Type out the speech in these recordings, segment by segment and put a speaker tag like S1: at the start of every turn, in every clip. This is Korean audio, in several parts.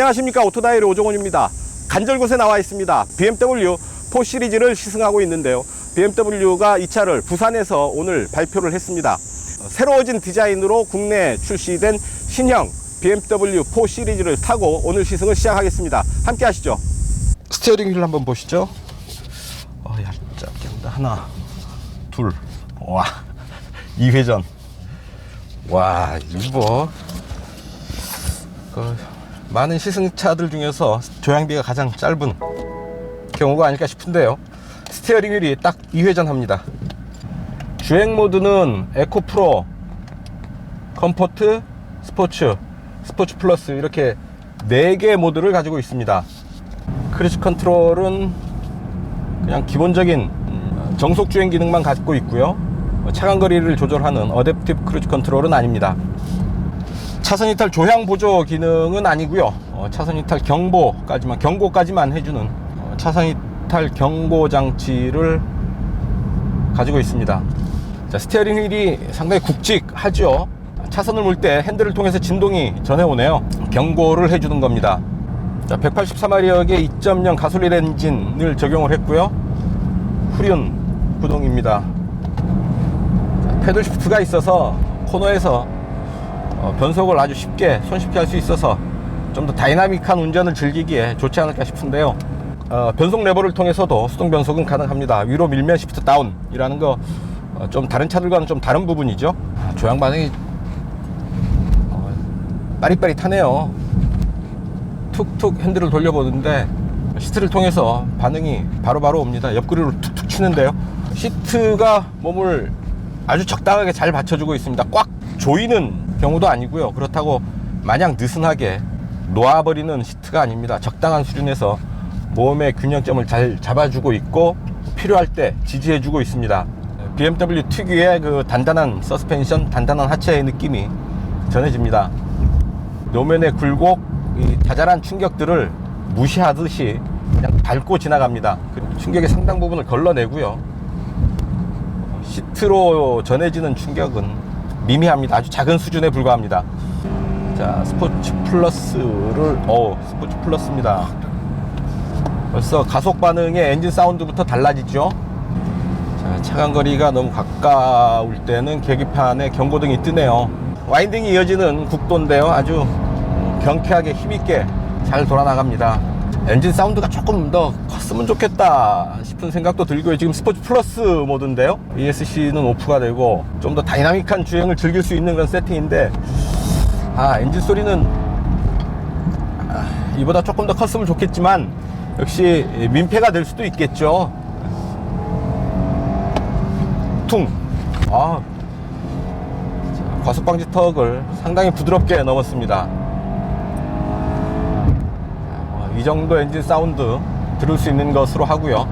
S1: 안녕하십니까 오토다이의 오종원입니다. 간절곳에 나와 있습니다. BMW 4 시리즈를 시승하고 있는데요. BMW가 이 차를 부산에서 오늘 발표를 했습니다. 어, 새로워진 디자인으로 국내에 출시된 신형 BMW 4 시리즈를 타고 오늘 시승을 시작하겠습니다. 함께 하시죠. 스티어링 휠 한번 보시죠. 어, 낀다. 하나, 둘, 와, 2회전. 와, 이거 그 많은 시승차들 중에서 조향비가 가장 짧은 경우가 아닐까 싶은데요. 스티어링 휠이 딱 2회전 합니다. 주행 모드는 에코 프로, 컴포트, 스포츠, 스포츠 플러스 이렇게 4개 모드를 가지고 있습니다. 크루즈 컨트롤은 그냥 기본적인 음, 정속 주행 기능만 갖고 있고요. 차간 거리를 조절하는 어댑티브 크루즈 컨트롤은 아닙니다. 차선 이탈 조향 보조 기능은 아니고요. 어, 차선 이탈 경보까지만 경고까지만 해주는 어, 차선 이탈 경보 장치를 가지고 있습니다. 자, 스티어링 휠이 상당히 굵직하죠. 차선을 물 때 핸들을 통해서 진동이 전해오네요. 경고를 해주는 겁니다. 자, 184마력의 2.0 가솔린 엔진을 적용을 했고요. 후륜 구동입니다. 자, 패들 시프트가 있어서 코너에서 어, 변속을 아주 쉽게 손쉽게 할 수 있어서 좀 더 다이나믹한 운전을 즐기기에 좋지 않을까 싶은데요. 어, 변속 레버를 통해서도 수동 변속은 가능합니다. 위로 밀면 시프트 다운 이라는 거좀 다른 차들과는 좀 다른 부분이죠. 아, 조향 반응이 어, 빠릿빠릿하네요. 툭툭 핸들을 돌려보는데 시트를 통해서 반응이 바로바로 옵니다. 옆구리로 툭툭 치는데요. 시트가 몸을 아주 적당하게 잘 받쳐주고 있습니다. 꽉 조이는 경우도 아니고요. 그렇다고 마냥 느슨하게 놓아버리는 시트가 아닙니다. 적당한 수준에서 몸의 균형점을 잘 잡아주고 있고 필요할 때 지지해주고 있습니다. BMW 특유의 그 단단한 서스펜션, 단단한 하체의 느낌이 전해집니다. 노면의 굴곡, 이 자잘한 충격들을 무시하듯이 그냥 밟고 지나갑니다. 그 충격의 상당 부분을 걸러내고요. 시트로 전해지는 충격은 미미합니다. 아주 작은 수준에 불과합니다. 자, 스포츠 플러스를, 어, 스포츠 플러스입니다. 벌써 가속 반응의 엔진 사운드부터 달라지죠. 자, 차간 거리가 너무 가까울 때는 계기판에 경고등이 뜨네요. 와인딩이 이어지는 국도인데요. 아주 경쾌하게 힘있게 잘 돌아나갑니다. 엔진 사운드가 조금 더 컸으면 좋겠다 싶은 생각도 들고요. 지금 스포츠 플러스 모드인데요. ESC는 오프가 되고 좀 더 다이나믹한 주행을 즐길 수 있는 그런 세팅인데 아 엔진 소리는 아, 이보다 조금 더 컸으면 좋겠지만 역시 민폐가 될 수도 있겠죠. 퉁. 아, 자, 과속 방지 턱을 상당히 부드럽게 넘었습니다. 어, 이 정도 엔진 사운드 들을 수 있는 것으로 하고요.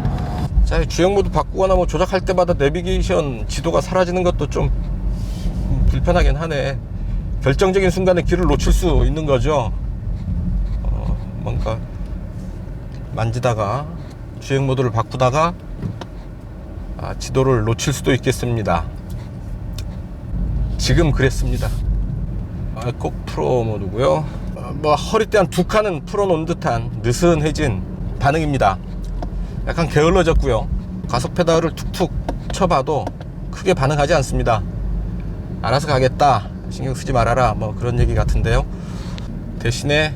S1: 자, 주행 모드 바꾸거나 뭐 조작할 때마다 내비게이션 지도가 사라지는 것도 좀 음, 불편하긴 하네. 결정적인 순간에 길을 놓칠 수 있는 거죠. 어, 뭔가 만지다가 주행 모드를 바꾸다가 아, 지도를 놓칠 수도 있겠습니다. 지금 그랬습니다. 아, 꼭 프로 모드고요. 어, 뭐 허리띠 한 두 칸은 풀어놓은 듯한 느슨해진 반응입니다. 약간 게을러졌고요. 가속 페달을 툭툭 쳐봐도 크게 반응하지 않습니다. 알아서 가겠다. 신경 쓰지 말아라. 뭐 그런 얘기 같은데요. 대신에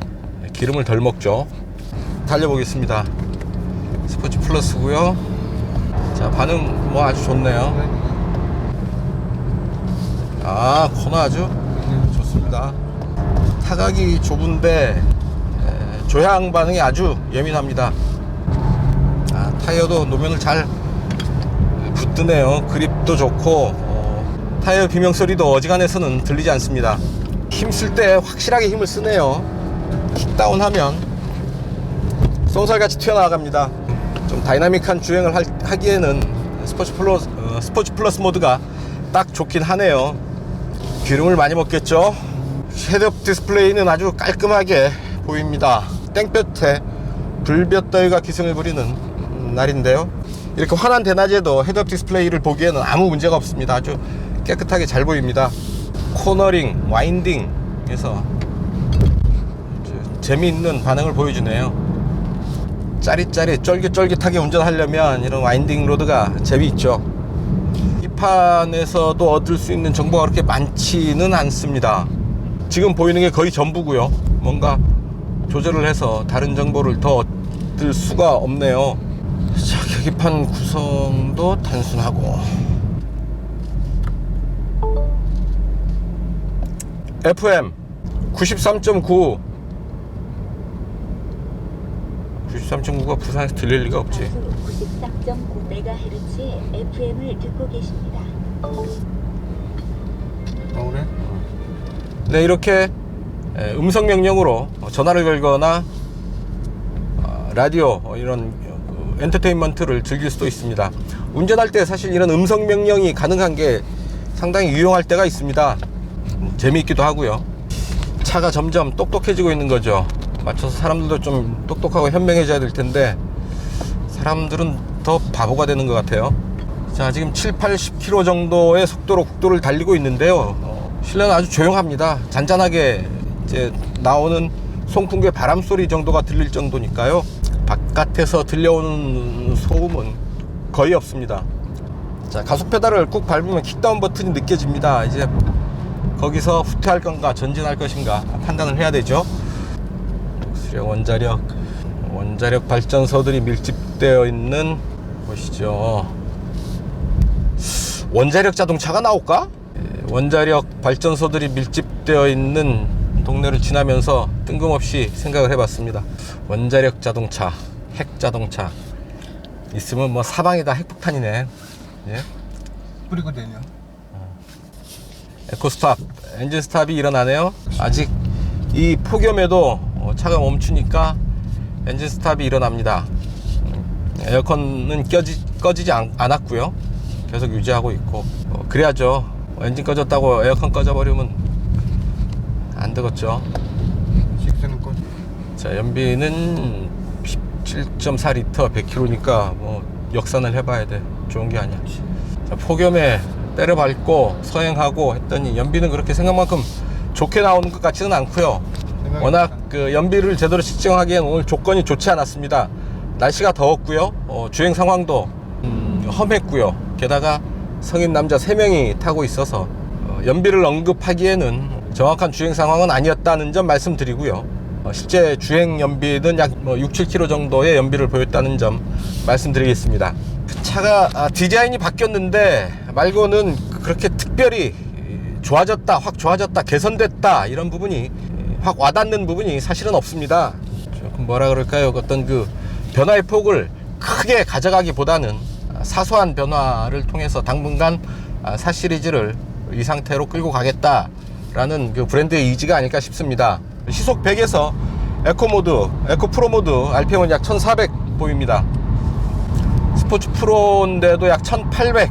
S1: 기름을 덜 먹죠. 달려보겠습니다. 스포츠 플러스고요. 자 반응 뭐 아주 좋네요. 아 코너 아주 좋습니다. 타각이 좁은데 에, 조향 반응이 아주 예민합니다. 아, 타이어도 노면을 잘 붙드네요. 그립도 좋고 어, 타이어 비명 소리도 어지간해서는 들리지 않습니다. 힘쓸 때 확실하게 힘을 쓰네요. 킥다운하면 쏜살같이 튀어나갑니다. 좀 다이나믹한 주행을 할- 하기에는 스포츠 플러스, 어, 스포츠 플러스 모드가 딱 좋긴 하네요. 기름을 많이 먹겠죠? 헤드업 디스플레이는 아주 깔끔하게 보입니다. 땡볕에 불볕더위가 기승을 부리는 음, 날인데요. 이렇게 환한 대낮에도 헤드업 디스플레이를 보기에는 아무 문제가 없습니다. 아주 깨끗하게 잘 보입니다. 코너링, 와인딩 에서 재미있는 반응을 보여주네요. 짜릿짜릿 쫄깃쫄깃하게 운전하려면 이런 와인딩 로드가 재미있죠. 이 판에서도 얻을 수 있는 정보가 그렇게 많지는 않습니다. 지금 보이는 게 거의 전부고요. 뭔가 조절을 해서 다른 정보를 더 얻을 수가 없네요. 자, 계기판 구성도 단순하고 FM 93.9 93.9가 부산에서 들릴 리가 없지.
S2: 가수 94.9MHz의 FM을 듣고 계십니다.
S1: 아 그래? 네 이렇게 에, 음성 명령으로 전화를 걸거나 어, 라디오 어, 이런 어, 그 엔터테인먼트를 즐길 수도 있습니다. 운전할 때 사실 이런 음성 명령이 가능한 게 상당히 유용할 때가 있습니다. 음, 재미있기도 하고요. 차가 점점 똑똑해지고 있는 거죠. 맞춰서 사람들도 좀 똑똑하고 현명해져야 될 텐데 사람들은 더 바보가 되는 것 같아요. 자, 지금 7, 80km 정도의 속도로 국도를 달리고 있는데요. 어, 실내는 아주 조용합니다. 잔잔하게 이제 나오는 송풍구의 바람 소리 정도가 들릴 정도니까요. 바깥에서 들려오는 소음은 거의 없습니다. 자, 가속 페달을 꾹 밟으면 킥다운 버튼이 느껴집니다. 이제 거기서 후퇴할 건가 전진할 것인가 판단을 해야 되죠. 수력 원자력 원자력 발전소들이 밀집되어 있는 곳이죠. 원자력 자동차가 나올까? 예, 원자력 발전소들이 밀집되어 있는 동네를 지나면서 뜬금없이 생각을 해봤습니다. 원자력 자동차, 핵 자동차 있으면 뭐 사방이 다 핵폭탄이네. 예?
S3: 그리거든요.
S1: 에코스탑, 엔진 스탑이 일어나네요. 아직 이 폭염에도 어, 차가 멈추니까 엔진 스탑이 일어납니다. 음, 에어컨은 껴지, 꺼지지 않, 않았고요. 계속 유지하고 있고 어, 그래야죠. 어, 엔진 꺼졌다고 에어컨 꺼져버리면 안 되겠죠.
S3: 식사는
S1: 건자 연비는 17.4리터 100km니까 뭐 역산을 해봐야 돼. 좋은 게 아니야. 자, 폭염에 때려 밟고 서행하고 했더니 연비는 그렇게 생각만큼 좋게 나오는 것 같지는 않고요. 워낙 그 연비를 제대로 측정하기엔 오늘 조건이 좋지 않았습니다. 날씨가 더웠고요. 어, 주행 상황도 음, 험했고요. 게다가 성인 남자 3명이 타고 있어서 어, 연비를 언급하기에는 정확한 주행 상황은 아니었다는 점 말씀드리고요. 어, 실제 주행 연비는 약뭐 6, 7km 정도의 연비를 보였다는 점 말씀드리겠습니다. 그 차가 아, 디자인이 바뀌었는데 말고는 그렇게 특별히 좋아졌다, 확 좋아졌다, 개선됐다 이런 부분이 확 와닿는 부분이 사실은 없습니다. 조금 뭐라 그럴까요? 어떤 그 변화의 폭을 크게 가져가기보다는 사소한 변화를 통해서 당분간 아, 4 시리즈를 이 상태로 끌고 가겠다라는 그 브랜드의 의지가 아닐까 싶습니다. 시속 100에서 에코 모드, 에코 프로 모드 RPM은 약 1400 보입니다. 스포츠 프로인데도 약 1800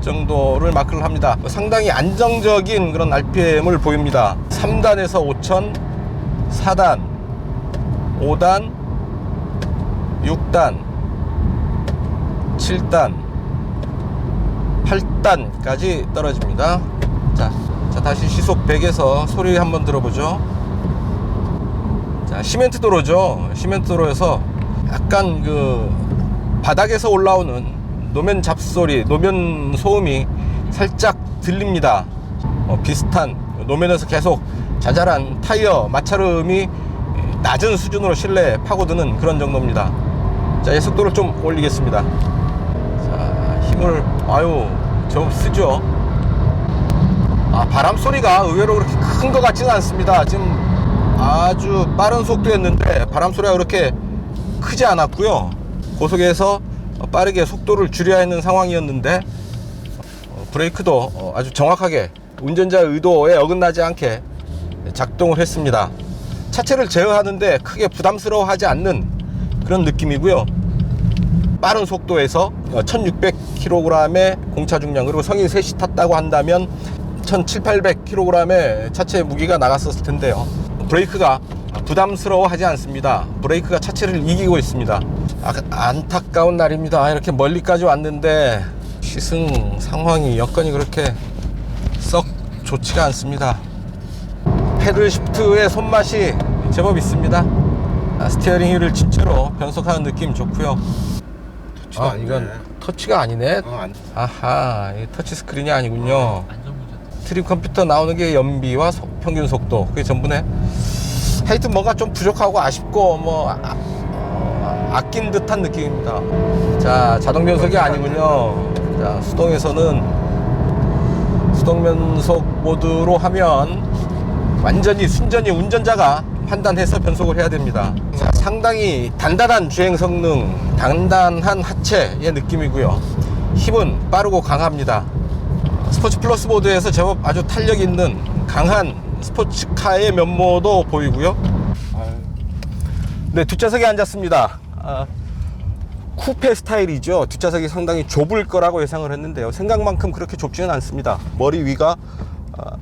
S1: 정도를 마크를 합니다. 상당히 안정적인 그런 RPM을 보입니다. 3단에서 5000, 4단, 5단, 6단, 7단, 8단까지 떨어집니다. 자, 자 다시 시속 100에서 소리 한번 들어보죠. 자, 시멘트 도로죠. 시멘트 도로에서 약간 그 바닥에서 올라오는 노면 잡소리, 노면 소음이 살짝 들립니다. 어, 비슷한 노면에서 계속 자잘한 타이어 마찰음이 낮은 수준으로 실내에 파고드는 그런 정도입니다. 자, 이 속도를 좀 올리겠습니다. 자, 힘을 아유 좀 쓰죠. 아, 바람 소리가 의외로 그렇게 큰 것 같지는 않습니다. 지금 아주 빠른 속도였는데 바람 소리가 그렇게 크지 않았고요. 고속에서 빠르게 속도를 줄여야 하는 상황이었는데 어, 브레이크도 어, 아주 정확하게 운전자 의도에 어긋나지 않게 작동을 했습니다. 차체를 제어하는데 크게 부담스러워하지 않는 그런 느낌이고요. 빠른 속도에서 1600kg의 공차 중량 그리고 성인 셋이 탔다고 한다면 1700, 800kg의 차체 무게가 나갔었을 텐데요. 브레이크가 부담스러워하지 않습니다. 브레이크가 차체를 이기고 있습니다. 아, 안타까운 날입니다. 이렇게 멀리까지 왔는데 시승 상황이 여건이 그렇게 썩 좋지가 않습니다. 패들 시프트의 손맛이 제법 있습니다. 아, 스티어링 휠을 진짜로 변속하는 느낌 좋고요.
S3: 터치가
S1: 아. 이건 터치가 아니네.
S3: 어, 안,
S1: 아하, 이 터치 스크린이 아니군요. 트립 컴퓨터 나오는 게 연비와 속- 평균 속도 그게 전부네. 하여튼 뭔가 좀 부족하고 아쉽고 뭐 아, 어, 아낀 듯한 느낌입니다. 자, 자동 변속이 아니군요. 자, 수동에서는 수동 변속 모드로 하면 완전히 순전히 운전자가 판단해서 변속을 해야 됩니다. 자, 상당히 단단한 주행 성능, 단단한 하체의 느낌이고요. 힘은 빠르고 강합니다. 스포츠 플러스 모드에서 제법 아주 탄력 있는 강한 스포츠카의 면모도 보이고요. 네, 뒷좌석에 앉았습니다. 아, 쿠페 스타일이죠. 뒷좌석이 상당히 좁을 거라고 예상을 했는데요. 생각만큼 그렇게 좁지는 않습니다. 머리 위가 아,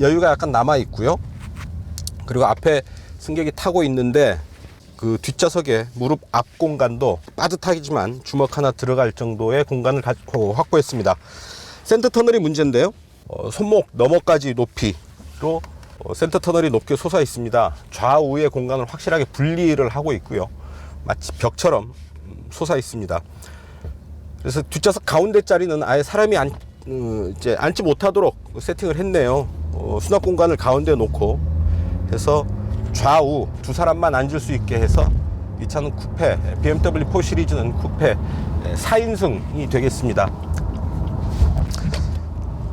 S1: 여유가 약간 남아 있고요. 그리고 앞에 승객이 타고 있는데 그 뒷좌석에 무릎 앞 공간도 빠듯하지만 주먹 하나 들어갈 정도의 공간을 갖고 확보했습니다. 센터 터널이 문제인데요. 어, 손목 너머까지 높이로 어, 센터 터널이 높게 솟아 있습니다. 좌우의 공간을 확실하게 분리를 하고 있고요. 마치 벽처럼 음, 솟아 있습니다. 그래서 뒷좌석 가운데 자리는 아예 사람이 앉, 어, 이제 앉지 못하도록 세팅을 했네요. 어, 수납 공간을 가운데 놓고 해서 좌우 두 사람만 앉을 수 있게 해서 이 차는 쿠페 BMW 4 시리즈는 쿠페 4인승이 되겠습니다.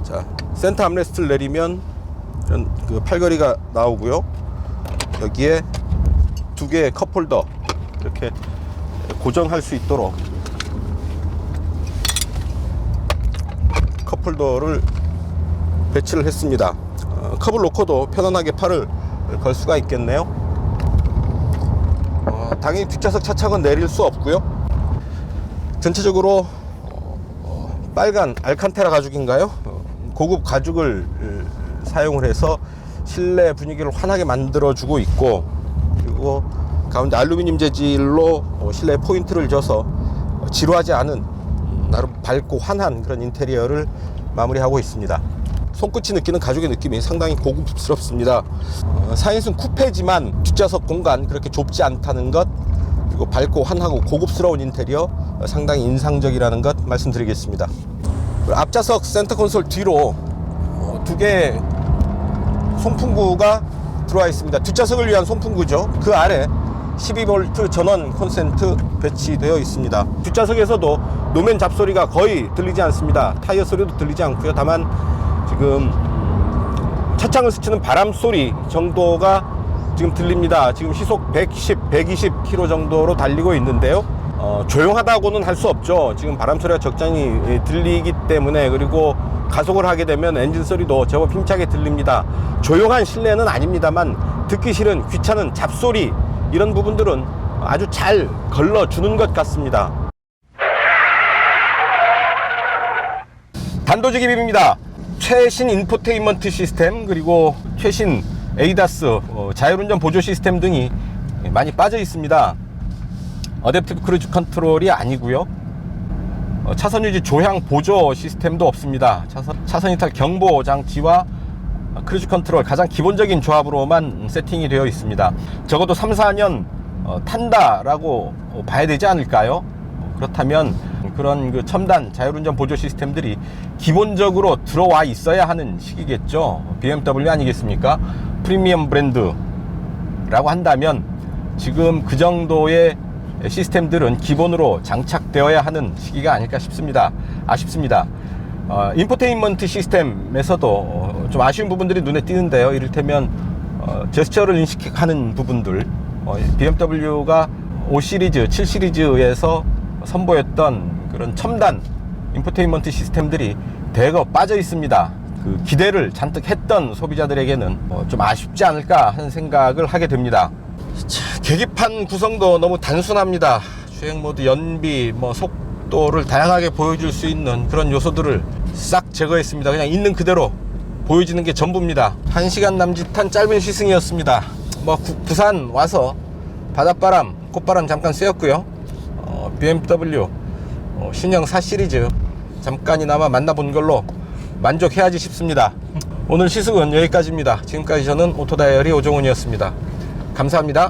S1: 자 센터 암레스트를 내리면 이런 그 팔걸이가 나오고요. 여기에 두 개의 컵홀더 이렇게 고정할 수 있도록 컵홀더를 배치를 했습니다. 어, 컵을 놓고도 편안하게 팔을 걸 수가 있겠네요. 어, 당연히 뒷좌석 차창은 내릴 수 없고요. 전체적으로 어, 어, 빨간 알칸테라 가죽인가요? 어, 고급 가죽을 어, 사용을 해서 실내 분위기를 환하게 만들어주고 있고 그리고 가운데 알루미늄 재질로 어, 실내 포인트를 줘서 어, 지루하지 않은 음, 나름 밝고 환한 그런 인테리어를 마무리하고 있습니다. 손끝이 느끼는 가죽의 느낌이 상당히 고급스럽습니다. 어, 4인승 쿠페지만 뒷좌석 공간 그렇게 좁지 않다는 것 그리고 밝고 환하고 고급스러운 인테리어 어, 상당히 인상적이라는 것 말씀드리겠습니다. 앞좌석 센터 콘솔 뒤로 어, 두 개의 송풍구가 들어와 있습니다. 뒷좌석을 위한 송풍구죠. 그 아래 12V 전원 콘센트 배치되어 있습니다. 뒷좌석에서도 노면 잡소리가 거의 들리지 않습니다. 타이어 소리도 들리지 않고요. 다만 지금 차창을 스치는 바람 소리 정도가 지금 들립니다. 지금 시속 110, 120km 정도로 달리고 있는데요. 어, 조용하다고는 할 수 없죠. 지금 바람 소리가 적잖이 예, 들리기 때문에 그리고 가속을 하게 되면 엔진 소리도 제법 힘차게 들립니다. 조용한 실내는 아닙니다만 듣기 싫은 귀찮은 잡소리 이런 부분들은 아주 잘 걸러주는 것 같습니다. 단도직입입니다. 최신 인포테인먼트 시스템 그리고 최신 에이다스 어, 자율운전 보조 시스템 등이 많이 빠져 있습니다. 어댑티브 크루즈 컨트롤이 아니고요. 어, 차선 유지 조향 보조 시스템도 없습니다. 차선, 차선 이탈 경보 장치와 크루즈 컨트롤 가장 기본적인 조합으로만 세팅이 되어 있습니다. 적어도 3, 4년 어, 탄다라고 어, 봐야 되지 않을까요? 어, 그렇다면 그런 그 첨단 자율운전 보조 시스템들이 기본적으로 들어와 있어야 하는 시기겠죠. BMW 아니겠습니까? 프리미엄 브랜드라고 한다면 지금 그 정도의 시스템들은 기본으로 장착되어야 하는 시기가 아닐까 싶습니다. 아쉽습니다. 어, 인포테인먼트 시스템에서도 어, 좀 아쉬운 부분들이 눈에 띄는데요. 이를테면 어, 제스처를 인식하는 부분들 어, BMW가 5 시리즈, 7 시리즈에서 선보였던 그런 첨단 인포테인먼트 시스템들이 대거 빠져 있습니다. 그 기대를 잔뜩 했던 소비자들에게는 어, 좀 아쉽지 않을까 하는 생각을 하게 됩니다. 자, 계기판 구성도 너무 단순합니다. 주행 모드, 연비, 뭐 속도를 다양하게 보여줄 수 있는 그런 요소들을 싹 제거했습니다. 그냥 있는 그대로 보여지는 게 전부입니다. 한 시간 남짓한 짧은 시승이었습니다. 뭐 구- 부산 와서 바닷바람, 꽃바람 잠깐 쐬었고요. 어, BMW 어, 신형 4 시리즈 잠깐이나마 만나본 걸로 만족해야지 싶습니다. 오늘 시승은 여기까지입니다. 지금까지 저는 오토다이어리 오종훈이었습니다. 감사합니다.